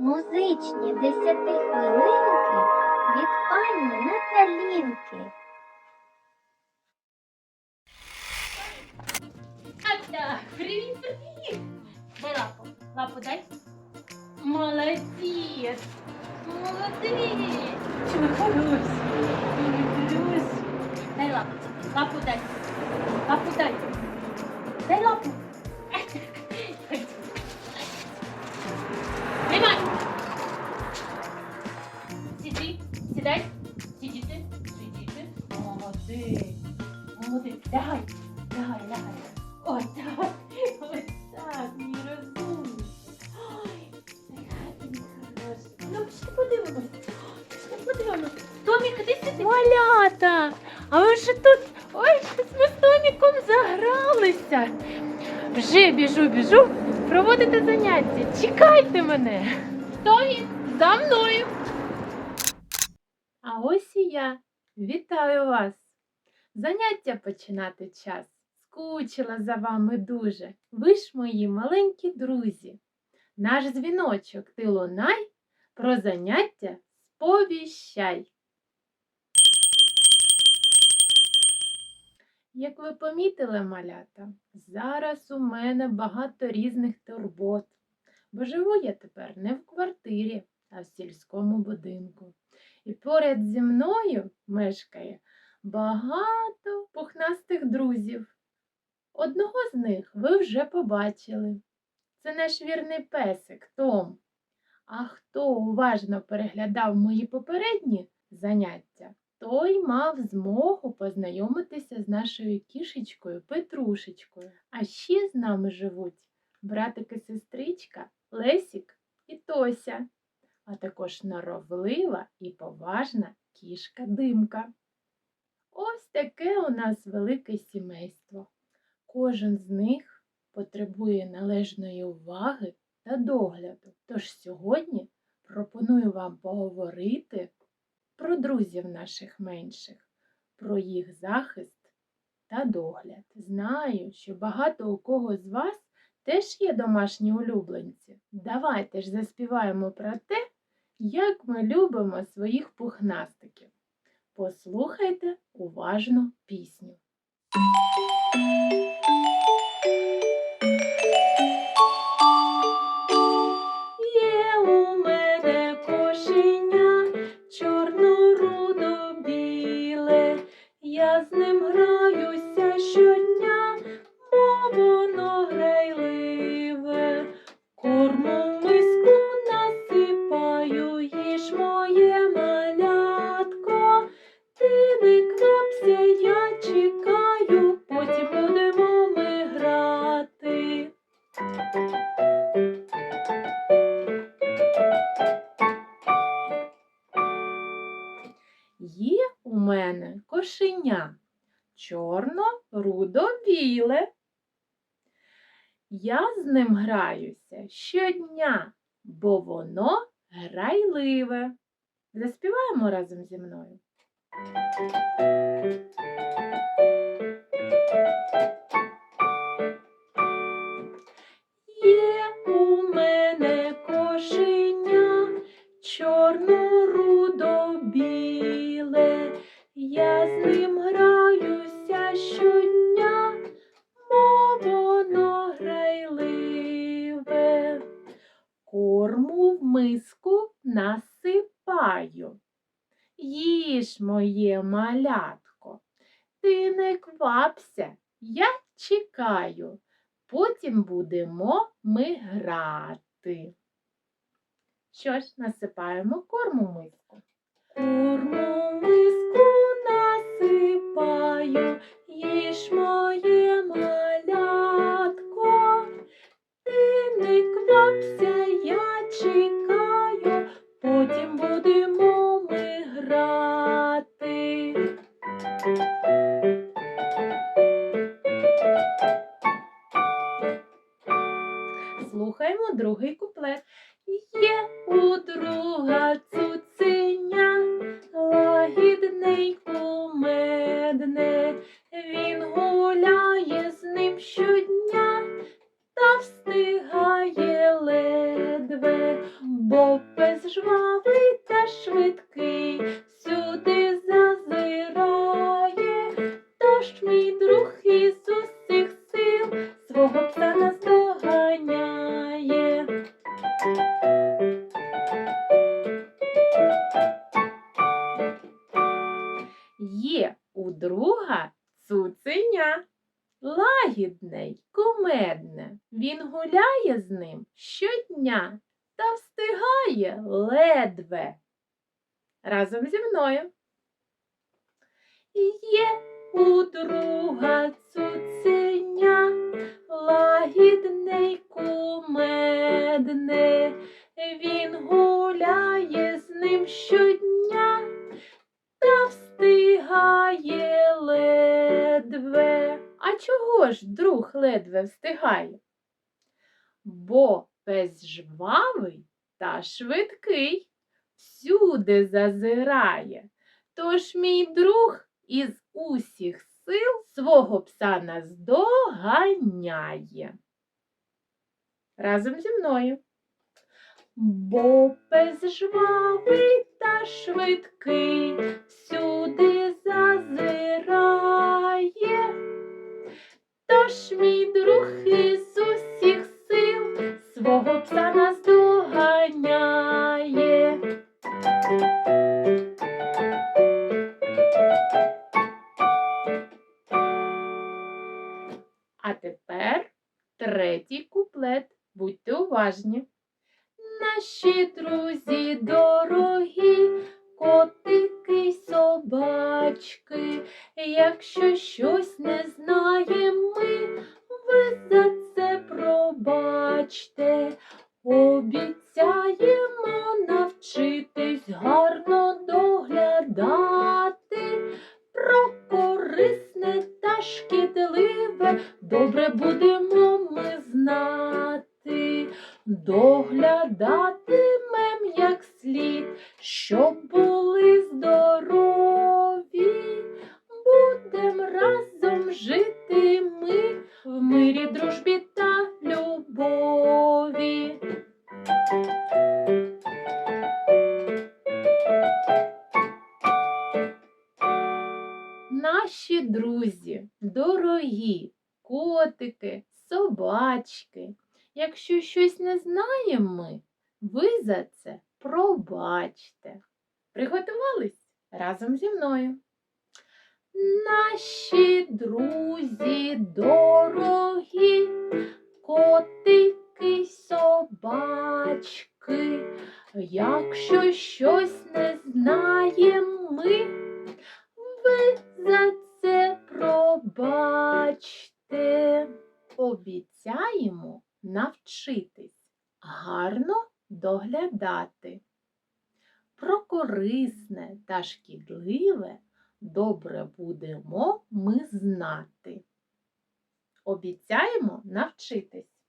Музичні десятихвилинки від пані Наталінки. А так, привіт, привіт! Дай лапу. Лапу дай. Молодець! Молодець! Хороший? Хороший. Дай лапу. Лапу дай. Лапу дай. Дай лапу. Вже біжу, біжу проводити заняття. Чекайте мене. Томік, за мною. А ось і я. Вітаю вас. Заняття починати час. Скучила за вами дуже. Ви ж мої маленькі друзі. Наш дзвіночок ти лунай, про заняття сповіщай. Як ви помітили, малята, зараз у мене багато різних турбот, бо живу я тепер не в квартирі, а в сільському будинку. І поряд зі мною мешкає багато пухнастих друзів. Одного з них ви вже побачили. Це наш вірний песик Том. А хто уважно переглядав мої попередні заняття, той мав змогу познайомитися з нашою кішечкою Петрушечкою. А ще з нами живуть братики-сестричка Лесік і Тося, а також норовлива і поважна кішка Димка. Ось таке у нас велике сімейство. Кожен з них потребує належної уваги та догляду. Тож сьогодні пропоную вам поговорити про друзів наших менших, про їх захист та догляд. Знаю, що багато у кого з вас теж є домашні улюбленці. Давайте ж заспіваємо про те, як ми любимо своїх пухнастиків. Послухайте уважно пісню. У мене кошеня чорно-рудо-біле. Я з ним граюся щодня, бо воно грайливе. Заспіваємо разом зі мною. Ти я чекаю. Потім будемо ми грати. Що ж, насипаємо корму миску. Корму миску насипаю, їж моє малятко. Ти не квапся, я чекаю, потім будемо Слухаємо другий куплет. Є у друга цуценя, лагідне й кумедне, він гуляє з ним щодня та встигає ледве. бо пес жвавий та швидкий, всюди зазирає, тож мій друг із усіх сил свого пса наздоганяє. Лагідне й кумедне. Він гуляє з ним щодня та встигає ледве. Разом зі мною. Є у друга цуценя, чого ж друг ледве встигає? Бо пес жвавий та швидкий, всюди зазирає. Тож мій друг із усіх сил свого пса наздоганяє. Разом зі мною. Бо пес жвавий та швидкий, всюди зазирає. Тож мій друг із усіх сил свого пса наздоганяє. А тепер третій куплет. Будьте уважні. Наші друзі дорогі, Друзі, дорогі котики, собачки. Якщо щось не знаємо ми, ви за це пробачте. Приготувались разом зі мною. Наші друзі дорогі, котики собачки. Якщо щось та шкідливе добре будемо ми знати. Обіцяємо навчитись.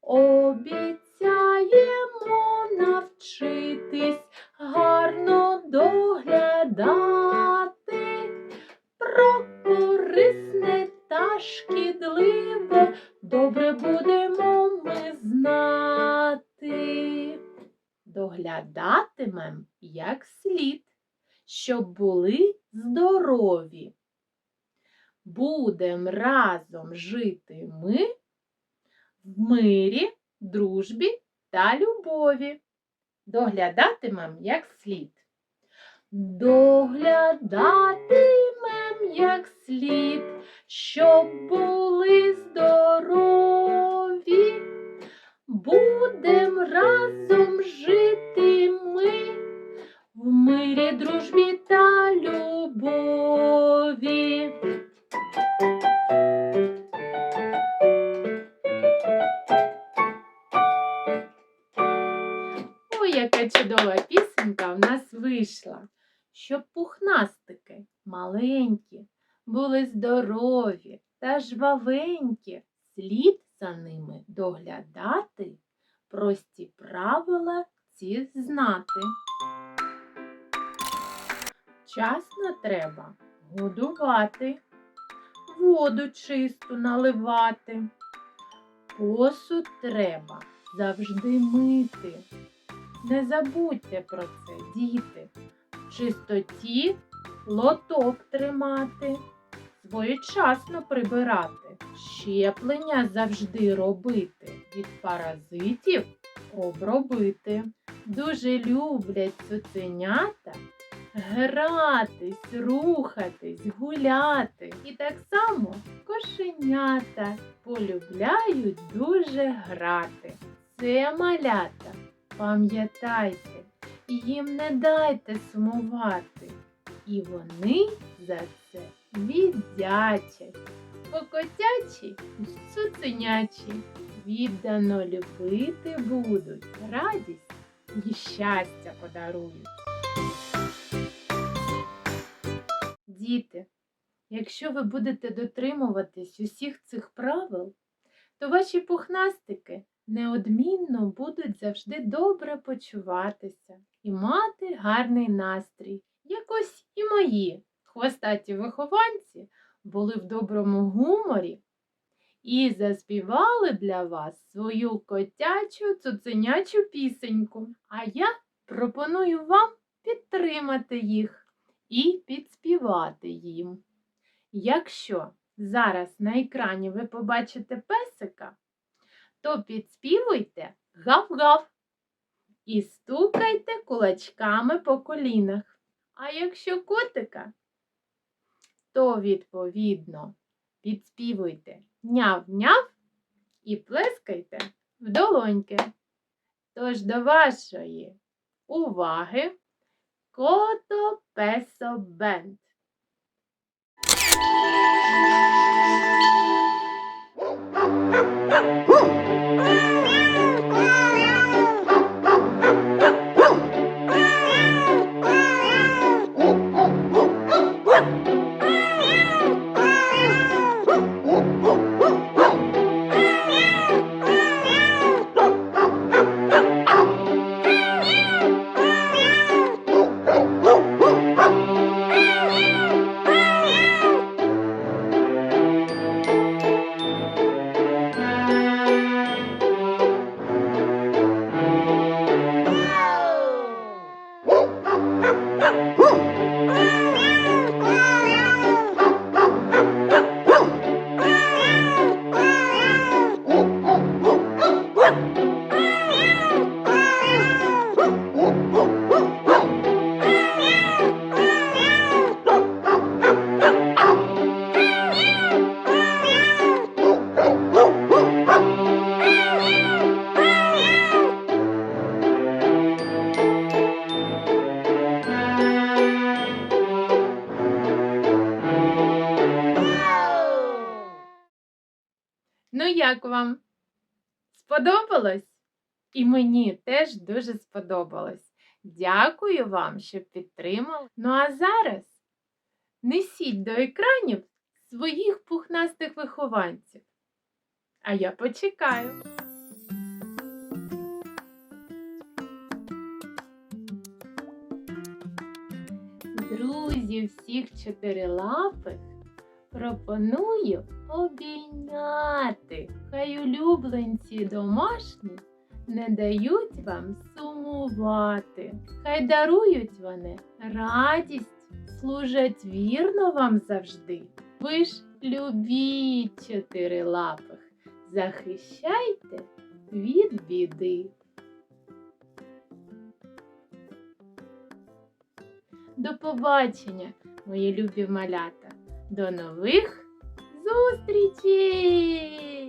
Обіцяємо навчитись гарно доглядати про корисне та шкідливе добре будемо ми знати. Доглядатимем як слід, щоб були здорові. Будем разом жити ми в мирі, дружбі та любові. Доглядатимем як слід. Доглядатимем як слід, щоб були здорові. Будем разом жити ми в мирі, дружбі та любові. Ой, яка чудова пісенька в нас вийшла. Щоб пухнастики маленькі, були здорові та жвавенькі, слід за ними доглядати, прості правила ці знати. Вчасно треба годувати, воду чисту наливати, посуд треба завжди мити, Не забудьте про це, діти. В чистоті лоток тримати, своєчасно прибирати, щеплення завжди робити, від паразитів обробити. Дуже люблять цуценята гратись, рухатись, гуляти. І так само кошенята полюбляють дуже грати. Це малята, пам'ятайте, їм не дайте сумувати. І вони за це віддячать. Покотячі й цуценячі віддано любити будуть, радість і щастя подарують. Діти, якщо ви будете дотримуватись усіх цих правил, то ваші пухнастики неодмінно будуть завжди добре почуватися і мати гарний настрій. Якось і мої хвостаті вихованці були в доброму гуморі і заспівали для вас свою котячу цуценячу пісеньку. А я пропоную вам підтримати їх і підспівати їм. Якщо зараз на екрані ви побачите песика, то підспівуйте гав-гав і стукайте кулачками по колінах. А якщо котика, то відповідно підспівуйте няв-няв і плескайте в долоньки. Тож до вашої уваги Кото Песо Бенд. Ну, як вам? Сподобалось? І мені теж дуже сподобалось. Дякую вам, що підтримали. Ну а зараз несіть до екранів своїх пухнастих вихованців. А я почекаю. Друзі всіх чотирилапих пропоную обійняти. Хай улюбленці домашні не дають вам сумувати. Хай дарують вони радість, служать вірно вам завжди. Ви ж любіть чотирилапих, захищайте від біди. До побачення, мої любі малята. До нових зустрічей!